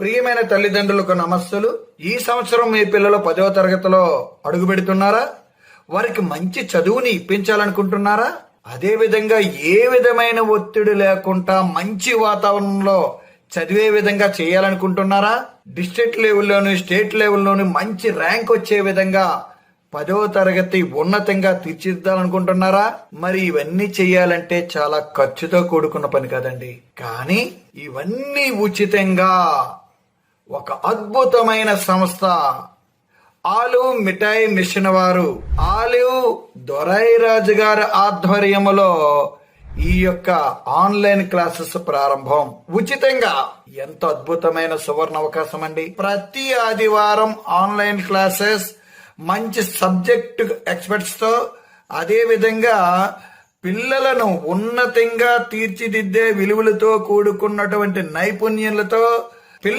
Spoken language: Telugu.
ప్రియమైన తల్లిదండ్రులకు నమస్సులు. ఈ సంవత్సరం మీ పిల్లలు పదవ తరగతిలో అడుగు పెడుతున్నారా? వారికి మంచి చదువుని ఇప్పించాలనుకుంటున్నారా? అదే విధంగా ఏ విధమైన ఒత్తిడి లేకుండా మంచి వాతావరణంలో చదివే విధంగా చేయాలనుకుంటున్నారా? డిస్ట్రిక్ట్ లెవెల్లోని స్టేట్ లెవెల్లోని మంచి ర్యాంక్ వచ్చే విధంగా పదవ తరగతి ఉన్నతంగా తీర్చిదిద్దాలనుకుంటున్నారా? మరి ఇవన్నీ చేయాలంటే చాలా ఖర్చుతో కూడుకున్న పని కదండి. కానీ ఇవన్నీ ఉచితంగా ఒక అద్భుతమైన సంస్థ. ఆలివ్ మిఠాయి మిషన్ వారు ఆలివ్ దొరైరాజు గారి ఆధ్వర్యంలో ఈ యొక్క ఆన్లైన్ క్లాసెస్ ప్రారంభం. ఉచితంగా ఎంత అద్భుతమైన సువర్ణ అవకాశం అండి. ప్రతి ఆదివారం ఆన్లైన్ క్లాసెస్ మంచి సబ్జెక్ట్ ఎక్స్పర్ట్స్తో అదే విధంగా పిల్లలను ఉన్నతంగా తీర్చిదిద్దే విలువలతో కూడుకున్నటువంటి నైపుణ్యాలతో